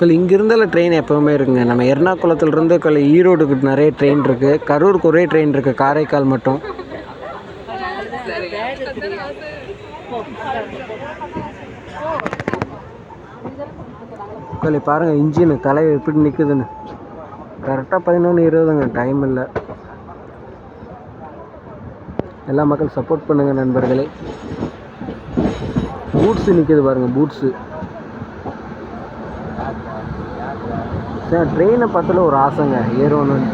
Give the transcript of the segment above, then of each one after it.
கல் இங்கிருந்தால ட்ரெயின் எப்போவுமே இருக்குங்க. நம்ம எர்ணாகுளத்துலேருந்து கல் ஈரோடுக்கு நிறைய ட்ரெயின் இருக்குது கரூருக்கு ஒரே ட்ரெயின் இருக்குது காரைக்கால் மட்டும். கல் பாருங்கள் இன்ஜின் தலை எப்படி நிற்குதுன்னு கரெக்டாக பதினொன்று இருபதுங்க. டைம் இல்லை. எல்லா மக்கள் சப்போர்ட் பண்ணுங்கள் நண்பர்களே. பூட்ஸு நிற்கிது பாருங்கள் பூட்ஸு சார் ட்ரெயினை பார்த்தால ஒரு ஆசைங்க ஏறணும்னு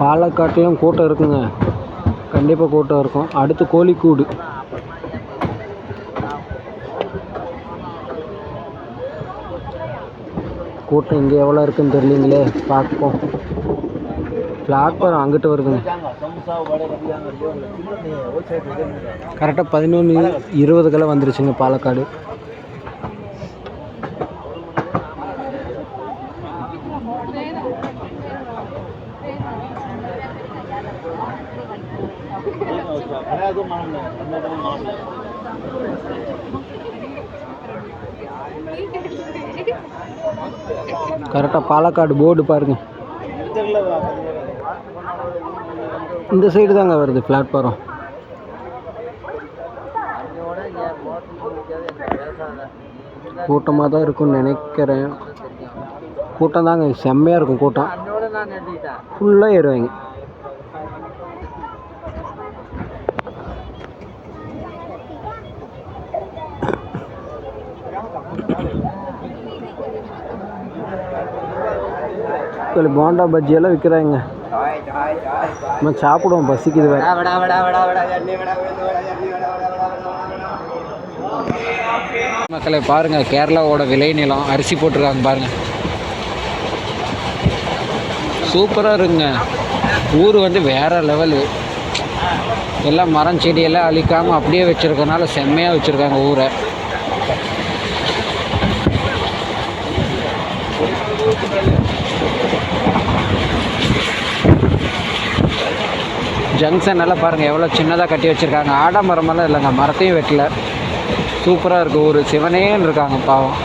பாலக்காட்டிலும் கூட்டம் இருக்குங்க. கண்டிப்பாக கூட்டம் இருக்கும். அடுத்து கோழிக்கூடு. கூட்டம் இங்கே எவ்வளோ இருக்குன்னு தெரியலீங்களே? பார்ப்போம். பிளாட்ஃபார்ம் அங்கிட்டு வருதுங்க கரெக்டாக பதினொன்று இருபதுக்கெல்லாம் வந்துருச்சுங்க பாலக்காடு. கரெக்டாக பாலக்காடு போர்டு பாருங்க. இந்த சைடு தாங்க வருது பிளாட்ஃபாரம் கூட்டமாக தான் இருக்கும்னு நினைக்கிறேன். கூட்டம் தாங்க செம்மையாக இருக்கும் கூட்டம். ஃபுல்லாக ஏறுவாங்க. சொல்லி போண்டா பஜ்ஜியெல்லாம் விற்கிறாங்க. நம்ம சாப்பிடுவோம் பசிக்குது மக்களை பாருங்க கேரளாவோட விளைநிலம் அரிசி போட்டிருக்காங்க பாருங்க. சூப்பராக இருக்குங்க. ஊர் வந்து வேற லெவலு எல்லாம் மரம் செடியெல்லாம் அழிக்காமல் அப்படியே வச்சுருக்கனால செம்மையாக வச்சுருக்காங்க ஊரை. ஜங்ஷன் எல்லாம் பாருங்கள் எவ்வளோ சின்னதாக கட்டி வச்சுருக்காங்க. ஆடமரமெல்லாம் இல்லைங்க மரத்தையும் வெட்டல. சூப்பராக இருக்குது ஊர் சிவனேன்னு இருக்காங்க பாவம்.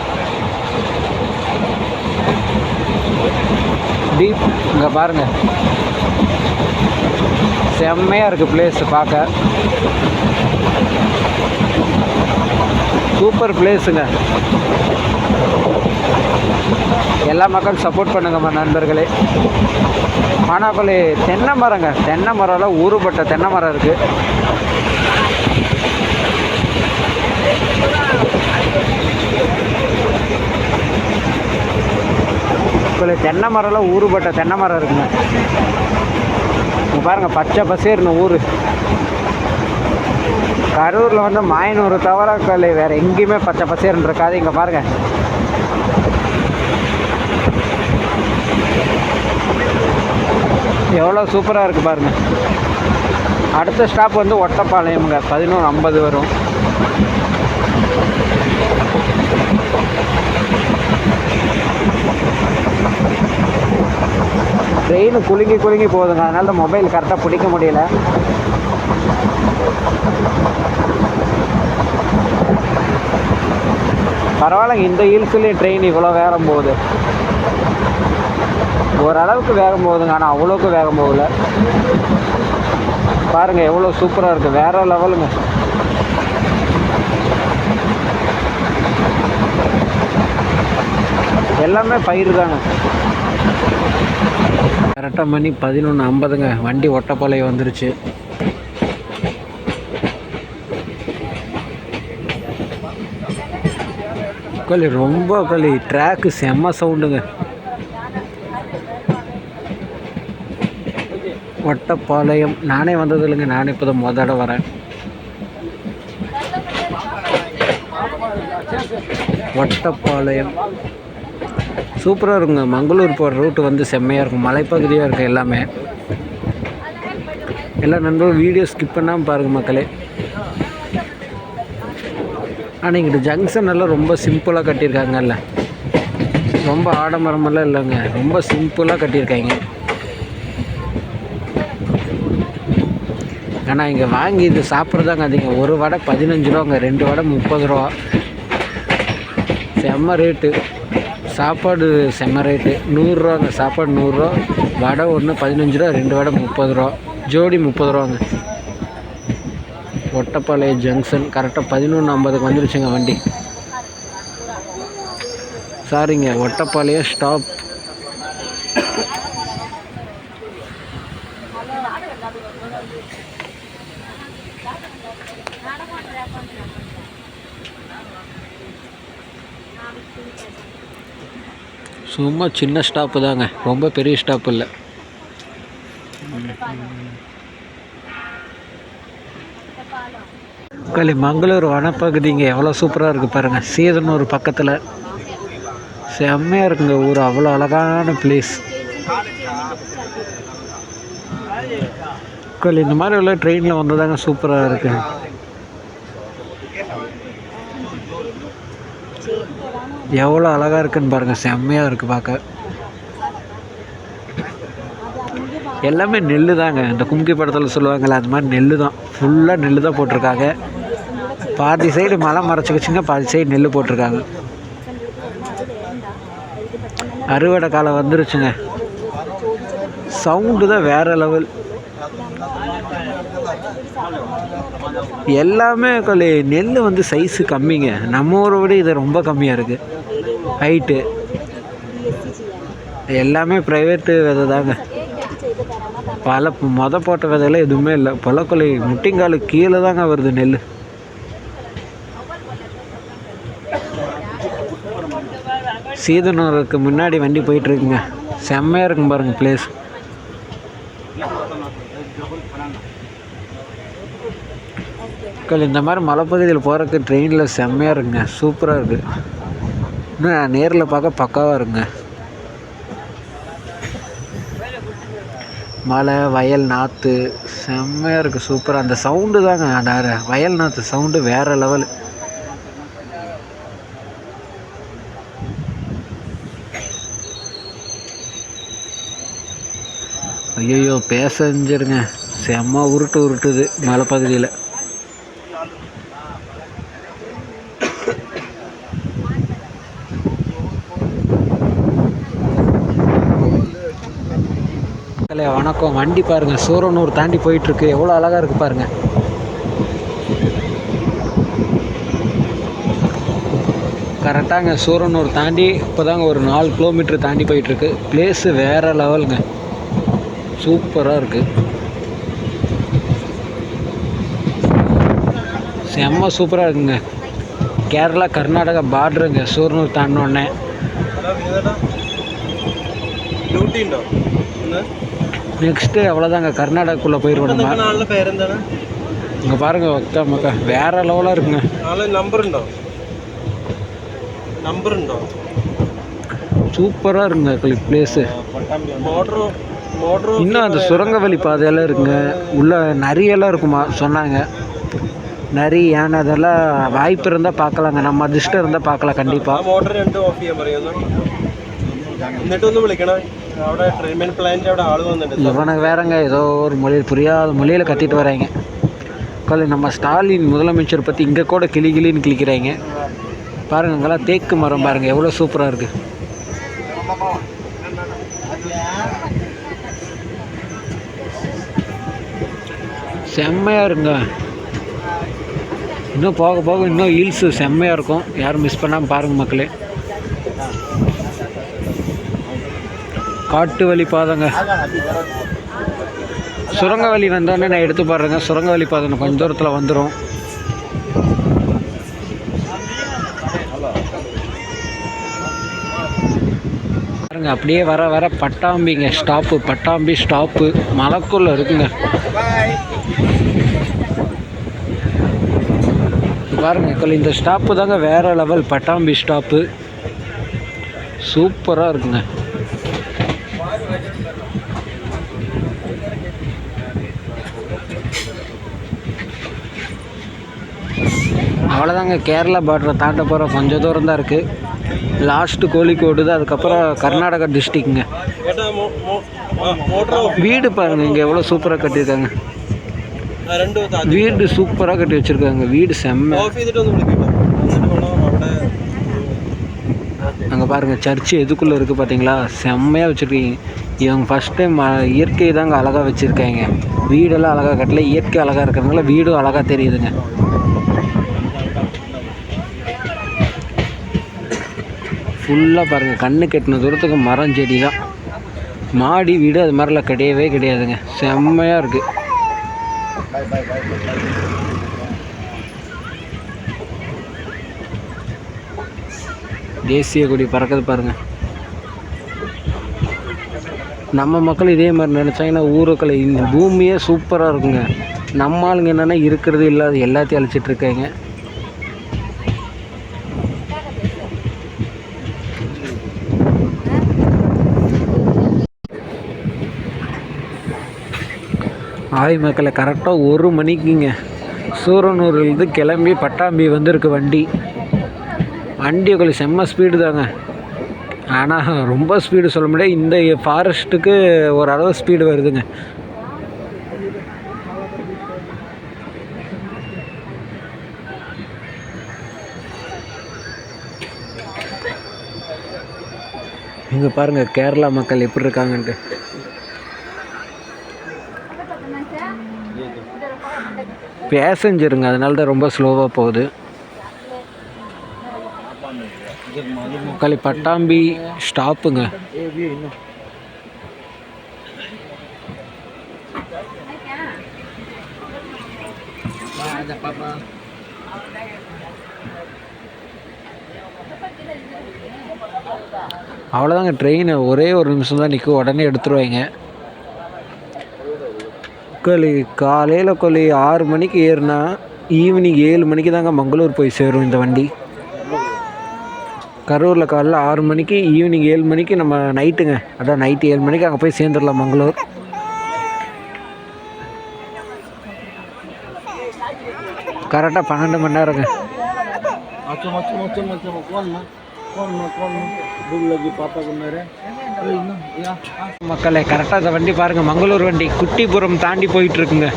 டீப் இங்கே பாருங்கள் செம்மையாக இருக்குது பிளேஸ் பார்க்க. சூப்பர் பிளேஸுங்க. எல்லா மக்களும் சப்போர்ட் பண்ணுங்கம்மா நண்பர்களே. மானாப்பள்ளி தென்னை மரங்க. தென்னை மரம்லாம் ஊறுபட்ட தென்னை மரம் இருக்குது இப்போ தென்னை மரம்லாம் ஊறுபட்ட தென்னை மரம் இருக்குங்க. பாருங்கள் பாருங்க பச்சை பசேர்னு ஊர். கரூரில் வந்து மாயனூர் தவிர கல் வேறு எங்கேயுமே பச்சை பசேர்னு இருக்காது. இங்கே பாருங்கள் எவ்வளோ சூப்பராக இருக்குது பாருங்கள் அடுத்த ஸ்டாப் வந்து ஒட்டப்பாளையம்ங்க. பதினொன்று ஐம்பது வரும். ட்ரெயின் குலுங்கி குலுங்கி போகுதுங்க. அதனால மொபைல் கரெக்டாக பிடிக்க முடியல. பரவாயில்லைங்க இந்த ஹில்ஸ்லேயும் ட்ரெயின் இவ்வளோ வேகம் போகுது ஓரளவுக்கு வேகம் போகுதுங்க ஆனால் அவ்வளோக்கு வேகம் போகல பாருங்கள் எவ்வளோ சூப்பராக இருக்குது வேற லெவலுங்க எல்லாமே பயிர் தாங்க. கரெக்டாக மணி பதினொன்று ஐம்பதுங்க வண்டி ஒட்டப்பாளையம் வந்துருச்சு. களி ரொம்ப களி. ட்ராக்கு செம்ம சவுண்டுங்க ஒட்டப்பாளையம். நானே வந்தது இல்லைங்க நானே இப்போ தான் முத வரேன். ஒட்டப்பாளையம். சூப்பராக இருக்குங்க. மங்களூர் போகிற ரூட்டு வந்து செம்மையாக இருக்கும். மலைப்பகுதியாக இருக்கும் எல்லாமே. எல்லா நண்பர்களும் வீடியோ ஸ்கிப் பண்ணாமல் பாருங்கள் மக்களே. ஆனால் இங்கிட்டு ஜங்ஷன் எல்லாம் ரொம்ப சிம்பிளாக கட்டியிருக்காங்கல்ல. ரொம்ப ஆடம்பரமெல்லாம் இல்லைங்க. ரொம்ப சிம்பிளாக கட்டியிருக்காங்க. ஆனால் இங்கே வாங்கி இது சாப்பிட்றதாங்க அதிகம். ஒரு வடை பதினஞ்சு ரூபாங்க ரெண்டு வடை முப்பது ரூபா. செம்ம ரேட்டு சாப்பாடு செம்ம ரேட்டு நூறுரூவாங்க சாப்பாடு நூறுரூவா வடை ஒன்று பதினஞ்சு ரூபா ரெண்டு வடை முப்பது ரூபா. ஜோடி முப்பது ரூபாங்க. ஒட்டப்பாளையம் ஜங்ஷன். கரெக்டாக பதினொன்று ஐம்பதுக்கு வந்துருச்சுங்க வண்டி. சாரிங்க ஒட்டப்பாளையம் ஸ்டாப் சும்மா சின்ன ஸ்டாப்பு தாங்க. ரொம்ப பெரிய ஸ்டாப் இல்லை. களி மங்களூர் வனப்பகுதிங்க எவ்வளோ சூப்பராக இருக்குது பாருங்கள் சீதனூர் பக்கத்தில். செம்மையாக இருக்குங்க ஊர். அவ்வளோ அழகான பிளேஸ் களி இந்த மாதிரி உள்ள ட்ரெயினில் வந்ததாங்க சூப்பராக இருக்கு. எவ்வளோ அழகாக இருக்குன்னு பாருங்கள் செம்மையாக இருக்குது பார்க்க. எல்லாமே நெல் தாங்க இந்த கும்கி படத்தில் சொல்லுவாங்கள்ல அது மாதிரி நெல் தான் ஃபுல்லாக நெல் தான் போட்டிருக்காங்க. பாதி சைடு மலை மறைச்சிக்கிச்சுங்க பாதி சைடு நெல் போட்டிருக்காங்க. அறுவடை காலம் வந்துருச்சுங்க. சவுண்டு தான் வேறு லெவல். எல்லாமே கொல்லி நெல் வந்து சைஸு கம்மிங்க. நம்ம ஊரை விட இது ரொம்ப கம்மியாக இருக்குது ஹைட்டு எல்லாமே ப்ரைவேட்டு விதை தாங்க. பல மொத போட்ட விதையெல்லாம் எதுவுமே இல்லை. பழக்கொலை முட்டிங்காலு கீழே தாங்க வருது நெல் சீதனூருக்கு முன்னாடி வண்டி போயிட்டுருக்குங்க. செம்மையாக இருக்கும் பாருங்கள் பிளேஸ் மக்கள் இந்த மாதிரி மலைப்பகுதியில் போகிறதுக்கு ட்ரெயினில் செம்மையாக இருக்குங்க. சூப்பராக இருக்குது இன்னும் நேரில் பார்க்க பக்காவாக இருக்குங்க. மலை வயல் நாற்று செம்மையாக இருக்குது சூப்பராக அந்த சவுண்டு தாங்க அந்த வயல் நாற்று சவுண்டு வேறு லெவல் ஐயோ பேசஞ்சிருங்க. செம்ம உருட்டு உருட்டுது மலைப்பகுதியில். வணக்கம். வண்டி பாருங்க சூரனூர் தாண்டி போயிட்டு இருக்கு எவ்வளோ அழகா இருக்கு பாருங்க. கரெக்டாங்க சூரனூர் தாண்டி இப்போதாங்க ஒரு நாலு கிலோமீட்டர் தாண்டி போயிட்டு இருக்கு பிளேஸு வேற லெவலுங்க சூப்பராக இருக்குது செம்ம சூப்பராக இருக்குங்க. கேரளா கர்நாடகா பார்டருங்க. சூர்னூர் தாண்டினோடனே. நெக்ஸ்ட்டு அவ்வளோதாங்க கர்நாடகாக்குள்ளே போயிடுவோம் நம்ம இங்கே பாருங்கள் அக்கா மக்கா. வேறு லெவலாக இருக்குங்க. நம்பருண்டோ நம்பர் சூப்பராக இருக்குங்க பிளேஸு இன்னும் அந்த சுரங்க வழி பாதையெல்லாம் இருக்குங்க உள்ள நரியெல்லாம் இருக்குமா சொன்னாங்க நரி யானை அதெல்லாம் வாய்ப்பு இருந்தால் பார்க்கலாங்க நம்ம அதிர்ஷ்டம் இருந்தால் பார்க்கலாம் ആ கண்டிப்பாக മോട്ടർ രണ്ടും ഓഫ് ചെയ്യാൻ പറയുന്നു എന്നിട്ടൊന്ന് വിളിക്കണം അവിടെ ട്രീറ്റ്മെന്റ് പ്ലാന്റ് അവിടെ ആള് വന്നിട്ടുണ്ട് இவனுக்கு வேறங்க ஏதோ ஒரு மொழி புரியாத மொழியில் கத்திட்டு வராங்க கொலை நம்ம ஸ்டாலின் முதலமைச்சர் பற்றி இங்கே கூட கிளி கிளின்னு கிளிக்கிறாங்க பாருங்க இங்கெல்லாம் தேக்கு மரம் பாருங்க எவ்வளோ சூப்பராக இருக்குது செம்மையாக இருங்க. இன்னும் போக போக இன்னும் ஹீல்ஸு செம்மையாக இருக்கும். யாரும் மிஸ் பண்ணாமல் பாருங்கள் மக்களே. காட்டு வழி பாதைங்க. சுரங்க வழி வந்தோடனே நான் எடுத்து பாடுறேங்க. சுரங்க வழி பாதை கொஞ்சம் தூரத்தில் வந்துடும் பாருங்க அப்படியே வர வர பட்டாம்பிங்க ஸ்டாப்பு பட்டாம்பி ஸ்டாப்பு மலைக்குள்ளே இருக்குங்க. பாருங்க இந்த ஸ்டாப்பு தாங்க வேற லெவல் பட்டாம்பி ஸ்டாப்பு சூப்பராக இருக்குங்க. அவ்வளோதாங்க கேரளா பார்டரை தாண்ட போகிற கொஞ்சம் தூரம் தான் இருக்குது லாஸ்ட்டு கோழிக்கோடு தான் அதுக்கப்புறம் கர்நாடகா டிஸ்ட்ரிக்ங்க வீடு பாருங்கள் இங்கே எவ்வளோ சூப்பராக கட்டியிருக்காங்க. வீடு சூப்பராக கட்டி வச்சுருக்காங்க வீடு செம்ம. அங்கே பாருங்கள் சர்ச்சு எதுக்குள்ளே இருக்குது பார்த்தீங்களா செம்மையாக வச்சுருக்கீங்க. இவங்க ஃபஸ்ட் டைம் இயற்கை தாங்க அழகாக வச்சுருக்காங்க. வீடெல்லாம் அழகாக கட்டல இயற்கை அழகாக இருக்கிறதுனால வீடும் அழகாக தெரியுதுங்க. ஃபுல்லாக பாருங்கள் கண்ணு கெட்டின தூரத்துக்கு மரம் செடி தான் மாடி வீடு அது மாதிரிலாம் கிடையவே கிடையாதுங்க. செம்மையாக இருக்குது தேசிய கொடி பறக்குது பாருங்கள் நம்ம மக்கள் இதே மாதிரி நினச்சாங்கன்னா ஊருக்களை இந்த பூமியே சூப்பராக இருக்குங்க. நம்ம ஆளுங்க என்னென்னா இருக்கிறது இல்லாத எல்லாத்தையும் அழிச்சிட்டு ஆய் மக்களை கரெக்டாக ஒரு மணிக்குங்க. சூரனூர்லேருந்து கிளம்பி பட்டாம்பி வந்திருக்கு வண்டி. வண்டி கொஞ்சம் செம்ம ஸ்பீடு தாங்க. ஆனால் ரொம்ப ஸ்பீடு சொல்ல முடியாது. இந்த ஃபாரஸ்ட்டுக்கு ஓரளவு ஸ்பீடு வருதுங்க. இங்கே பாருங்கள் கேரளா மக்கள் எப்படி இருக்காங்கன்ட்டு. பேசஞ்சருங்க. அதனால தான் ரொம்ப ஸ்லோவாக போகுது. முக்காலி பட்டாம்பி ஸ்டாப்புங்க அவ்வளோதாங்க ட்ரெயின் ஒரே ஒரு நிமிஷம் தான் நிற்கும் உடனே எடுத்துருவாங்க கொல்லி காலையில் கொல்லி ஆறு மணிக்கு ஏறினா ஈவினிங் ஏழு மணிக்கு தாங்க மங்களூர் போய் சேரும் இந்த வண்டி. கரூரில் காலைல ஆறு மணிக்கு ஈவினிங் ஏழு மணிக்கு நம்ம நைட்டுங்க அதான் நைட்டு ஏழு மணிக்கு அங்கே போய் சேர்ந்துடலாம் மங்களூர். கரெக்டாக பன்னெண்டு மணி நேரங்க. macam macam macam macam kau மக்களை மக்களே கரெக்டாக இந்த வண்டி பாருங்கள் மங்களூர் வண்டி. குட்டிபுரம் தாண்டி போயிட்டுருக்குங்க.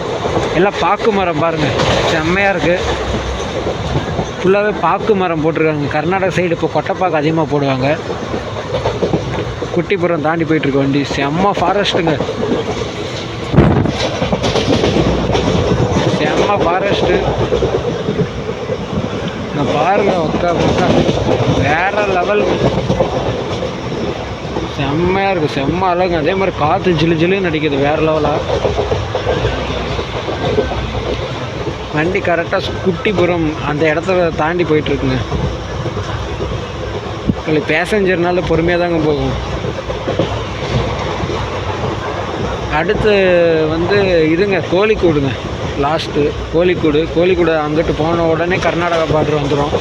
எல்லாம் பாக்கு மரம் பாருங்கள் செம்மையாக இருக்குது ஃபுல்லாகவே பாக்கு மரம் போட்டிருக்காங்க. கர்நாடக சைடு இப்போ கொட்டைப்பாக்கு அதிகமாக போடுவாங்க. குட்டிபுரம் தாண்டி போயிட்டுருக்கு வண்டி. செம்ம ஃபாரஸ்ட்டுங்க செம்ம ஃபாரஸ்ட்டு நான் பாருங்க ஒக்கா ஒக்கா. வேற லெவல் செம்மையாக இருக்கும். செம்ம அழகு. அதே மாதிரி காற்று ஜிலு ஜிலுன்னு அடிக்குது வேறு லெவலாக வண்டி கரெக்டாக குட்டிபுரம் அந்த இடத்த தாண்டி போயிட்டுருக்குங்க. உங்களுக்கு பேசஞ்சர்னால பொறுமையாக தாங்க போகும். அடுத்து வந்து இதுங்க கோழிக்கூடுங்க. லாஸ்ட்டு கோழிக்கூடு. கோழிக்கூடு அங்கிட்டு போன உடனே கர்நாடகா பார்டர் வந்துடும்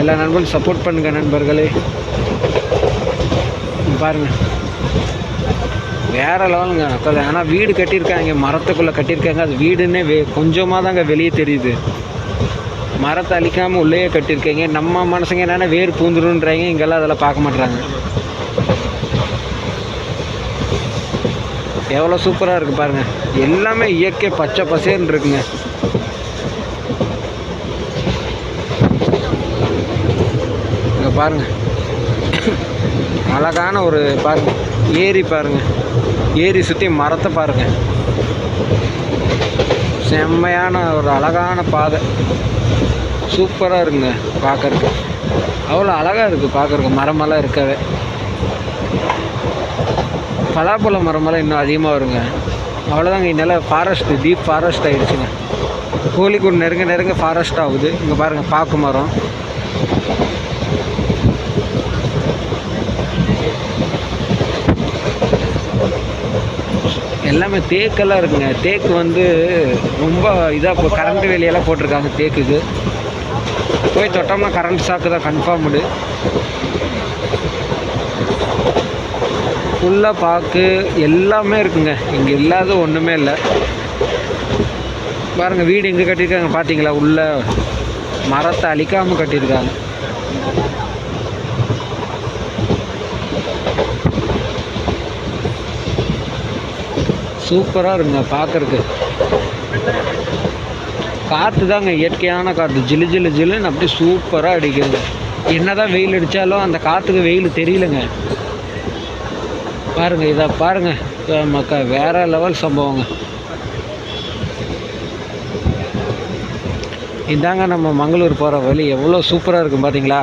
எல்லா நண்பர்களும் சப்போர்ட் பண்ணுங்கள் நண்பர்களே. பாருங்கள் வேறு வேற லெவலுங்க ஆனால் வீடு கட்டியிருக்காங்க. மரத்துக்குள்ளே கட்டியிருக்காங்க. அது வீடுன்னே வெ கொஞ்சமாக தாங்க வெளியே தெரியுது. மரத்தை அழிக்காமல் உள்ளேயே கட்டியிருக்காங்க. நம்ம மனசுங்க என்னென்னா வேர் பூந்துருன்றாங்க. இங்கெல்லாம் அதெல்லாம் பார்க்க மாட்றாங்க. எவ்வளோ சூப்பராக இருக்குது பாருங்கள் எல்லாமே இயற்கை பச்சை பசேன்னு இருக்குங்க. இங்கே பாருங்கள் அழகான ஒரு பாருங்க. ஏரி பாருங்க. ஏரி சுற்றி மரத்தை பாருங்க. செம்மையான ஒரு அழகான பாதை. சூப்பராக இருக்குங்க பார்க்கறக்கு அவ்வளோ அழகாக இருக்குது பார்க்குறக்கு மரமெல்லாம் இருக்கவே. பலாப்பழ மரமெல்லாம் இன்னும் அதிகமாக வருங்க. அவ்வளோதாங்க இதனால ஃபாரஸ்ட்டு டீப் ஃபாரஸ்ட் ஆகிடுச்சுங்க கோழிக்கூடு நெருங்க நெருங்க ஃபாரஸ்ட் ஆகுது. இங்கே பாருங்கள் பாக்கு மரம். எல்லாமே தேக்கெல்லாம் இருக்குங்க. தேக்கு வந்து ரொம்ப இதாக இப்போ கரண்ட் வேலையெல்லாம் போட்டிருக்காங்க தேக்குக்கு போய் தொட்டோம்னா கரண்ட் ஷாக்கு தான் கன்ஃபார்ம்டு ஃபுல்லாக பாக்கு எல்லாமே இருக்குங்க. இங்கே இல்லாத ஒன்றுமே இல்லை. பாருங்கள் வீடு எங்கே கட்டியிருக்காங்க பார்த்தீங்களா உள்ள மரத்தை அழிக்காமல் கட்டியிருக்காங்க. சூப்பராக இருக்குங்க பார்க்குறக்கு காற்று தாங்க இயற்கையான காற்று ஜிலு ஜிலு ஜிலுன்னு அப்படியே சூப்பராக அடிக்குது என்னதான் வெயில் அடித்தாலும் அந்த காற்றுக்கு வெயில் தெரியலங்க. பாருங்க இதை பாருங்க. மக்க மக்கா வேற லெவல் சம்பவங்க. இதாங்க நம்ம மங்களூர் போகிற வழி. எவ்வளோ சூப்பராக இருக்கும் பார்த்தீங்களா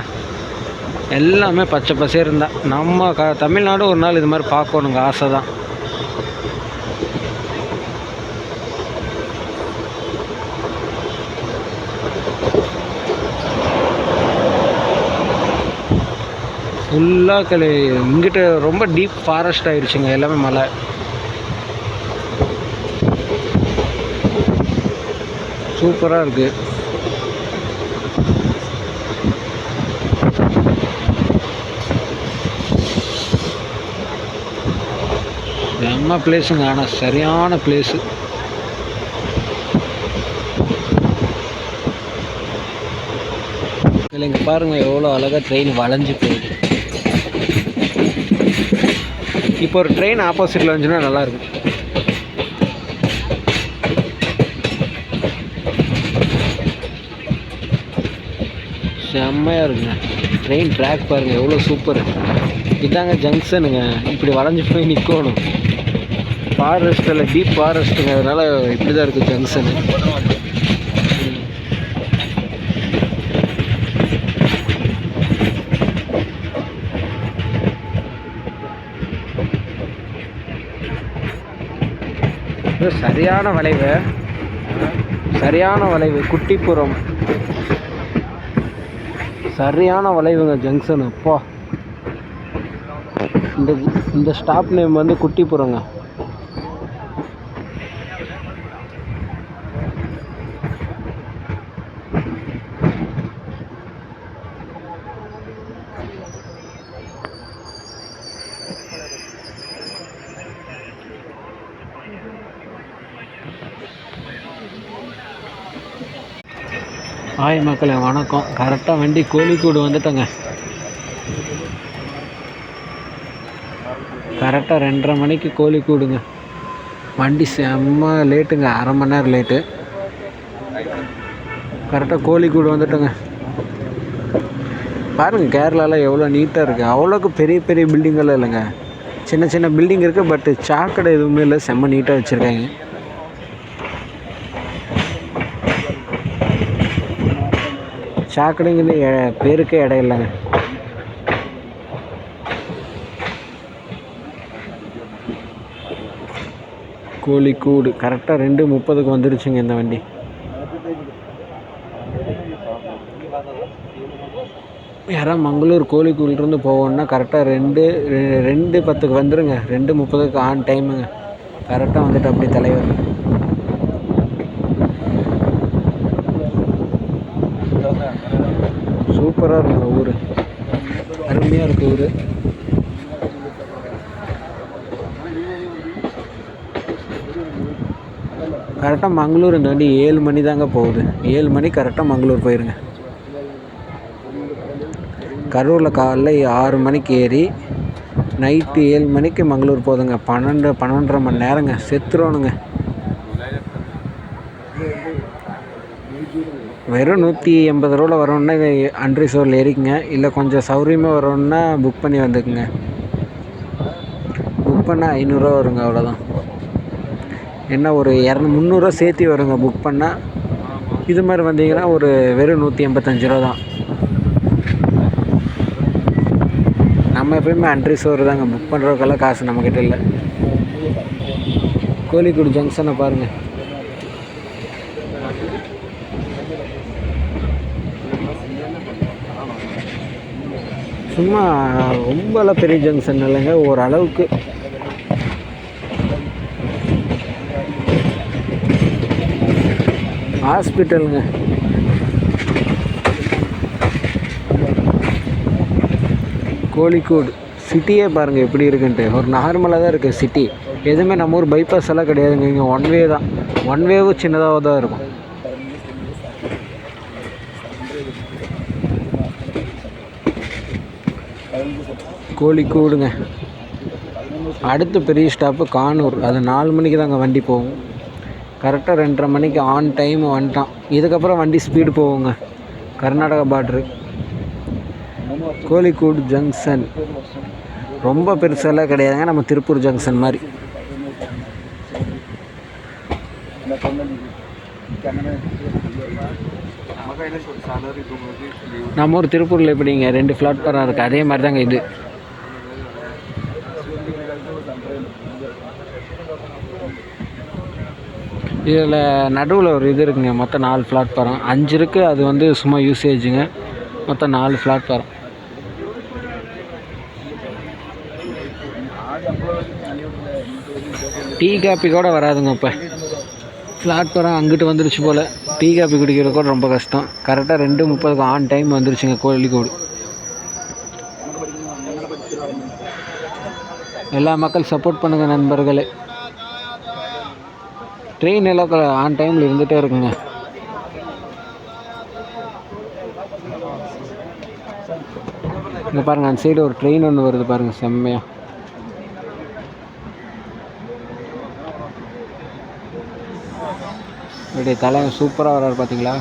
எல்லாமே பச்சை பசேருந்தான். தான் நம்ம க தமிழ்நாடு ஒரு நாள் இது மாதிரி பார்க்கணுங்க ஆசை தான் ஃபுல்லாக கலை இங்கிட்ட ரொம்ப டீப் ஃபாரஸ்ட் ஆயிடுச்சுங்க எல்லாமே மலை. சூப்பராக இருக்குது செம்ம பிளேஸுங்க ஆனால் சரியான பிளேஸு இங்கே பாருங்கள் எவ்வளோ அழகாக ட்ரெயின் வளைஞ்சு போயிடுது இப்போ ஒரு ட்ரெயின் ஆப்போசிட்டில் வந்துச்சுன்னா நல்லாயிருக்கும். செம்மையாக இருக்குங்க. ட்ரெயின் ட்ராக் பாருங்கள் எவ்வளோ சூப்பர் இதாங்க ஜங்ஷனுங்க இப்படி வளைஞ்சு போய் நிற்கணும் ஃபாரஸ்ட்டில் டீப் ஃபாரஸ்ட்டுங்க அதனால் இப்படி தான் இருக்குது ஜங்ஷனு சரியான வளைவு. சரியான வளைவு குட்டிப்புறம். சரியான வளைவுங்க ஜங்ஷன் அப்பா. இந்த இந்த ஸ்டாப் நேம் வந்து குட்டிப்புறங்க. ஹாய் மக்களே வணக்கம். கரெக்டாக வண்டி கோழிக்கூடு வந்துட்டோங்க. கரெக்டாக ரெண்டரை மணிக்கு கோழிக்கூடுங்க. வண்டி செம்ம லேட்டுங்க அரை மணி நேரம் லேட்டு. கரெக்டாக கோழிக்கூடு வந்துட்டோங்க. பாருங்கள் கேரளாவில் எவ்வளோ நீட்டாக இருக்குது அவ்வளோக்கு பெரிய பெரிய பில்டிங்கெல்லாம் இல்லைங்க. சின்ன சின்ன பில்டிங் இருக்குது பட்டு சாக்கடை எதுவுமே இல்லை. செம்ம நீட்டாக வச்சுருக்காங்க. சாக்கடைங்கிறது பேருக்கே இடம் இல்லைங்க. கோழிக்கூடு. கரெக்டாக ரெண்டு முப்பதுக்கு வந்துருச்சுங்க இந்த வண்டி. யாராவது மங்களூர் கோழிக்கூடிலிருந்து போவோம்னா கரெக்டாக ரெண்டு ரெண்டு பத்துக்கு வந்துருங்க. ரெண்டு முப்பதுக்கு ஆன் டைமுங்க கரெக்டாக வந்துட்டு அப்படி தலைவர். சூப்பராக இருக்குங்க ஊர். அருமையாக இருக்குது ஊர். கரெக்டாக மங்களூர் இந்த வண்டி ஏழு மணி தாங்க போகுது. ஏழு மணி கரெக்டாக மங்களூர் போயிருங்க. கரூரில் காலைல ஆறு மணிக்கு ஏறி நைட்டு ஏழு மணிக்கு மங்களூர் போகுதுங்க பன்னெண்டு பன்னெண்டரை மணி நேரங்க. செத்துருவானுங்க. வெறும் நூற்றி எண்பது ரூபாவில் வரணுன்னா அன்ரிசோரில் ஏறிக்குங்க. இல்லை கொஞ்சம் சௌரியமாக வரணுன்னா புக் பண்ணி வந்துக்குங்க. புக் பண்ணால் ஐநூறுரூவா வருங்க அவ்வளோதான் என்ன ஒரு இரநூ முந்நூறுரூவா சேர்த்து வருங்க புக் பண்ணால் இது மாதிரி வந்தீங்கன்னா ஒரு வெறும் நூற்றி எண்பத்தஞ்சு ரூபா தான். நம்ம எப்பயுமே அன்ரிசோர் தாங்க புக் பண்ணுறதுக்கெல்லாம் காசு நம்மக்கிட்ட இல்லை. கோழிக்கூடு ஜங்ஷனை பாருங்கள் சும்மா ரொம்பலாம் பெரிய ஜங்ஷன் இல்லைங்க. ஓரளவுக்கு. ஹாஸ்பிட்டலுங்க கோழிக்கோடு. சிட்டியே பாருங்கள் எப்படி இருக்குன்ட்டு. ஒரு நார்மலாக தான் இருக்குது சிட்டி எதுவுமே நம்ம ஊர் பைபாஸ் எல்லாம் கிடையாதுங்க. இங்கே ஒன் வே தான். ஒன் வேவும் சின்னதாக தான் இருக்கும். கோழிக்கூடுங்க. அடுத்த பெரிய ஸ்டாப்பு கானூர். அது நாலு மணிக்கு தாங்க வண்டி போகும். கரெக்டாக ரெண்டரை மணிக்கு ஆன் டைம் வந்துட்டான். இதுக்கப்புறம் வண்டி ஸ்பீடு போகுங்க. கர்நாடகா பார்ட்ரு கோழிக்கூடு ஜங்ஷன் ரொம்ப பெருசெல்லாம் கிடையாதுங்க. நம்ம திருப்பூர் ஜங்ஷன் மாதிரி. நம்ம ஊர் திருப்பூரில் எப்படிங்க? ரெண்டு பிளாட்ஃபாரம் இருக்குது அதே மாதிரி தாங்க இது. இதில் நடுவில் ஒரு இது இருக்குங்க மொத்தம் நாலு பிளாட்ஃபாரம் அஞ்சு இருக்குது அது வந்து சும்மா யூசேஜுங்க மொத்தம் நாலு பிளாட்ஃபாரம் டீ காப்பி கூட வராதுங்க இப்போ பிளாட்ஃபாரம் அங்கிட்டு வந்துருச்சு போல். டீ காப்பி குடிக்கிறது கூட ரொம்ப கஷ்டம். கரெக்டாக ரெண்டு முப்பதுக்கு ஆன் டைம் வந்துருச்சுங்க கோழிக்கோடு. எல்லா மக்கள் சப்போர்ட் பண்ணுங்கள் நண்பர்களே. ட்ரெயின் எல்லாம் ஆன் டைமில் இருந்துகிட்டே இருக்குங்க. இங்கே பாருங்கள் அந்த சைடு ஒரு ட்ரெயின் ஒன்று வருது பாருங்கள் செம்மையாக இப்படி தலை சூப்பராக வர்றாரு பார்த்தீங்களா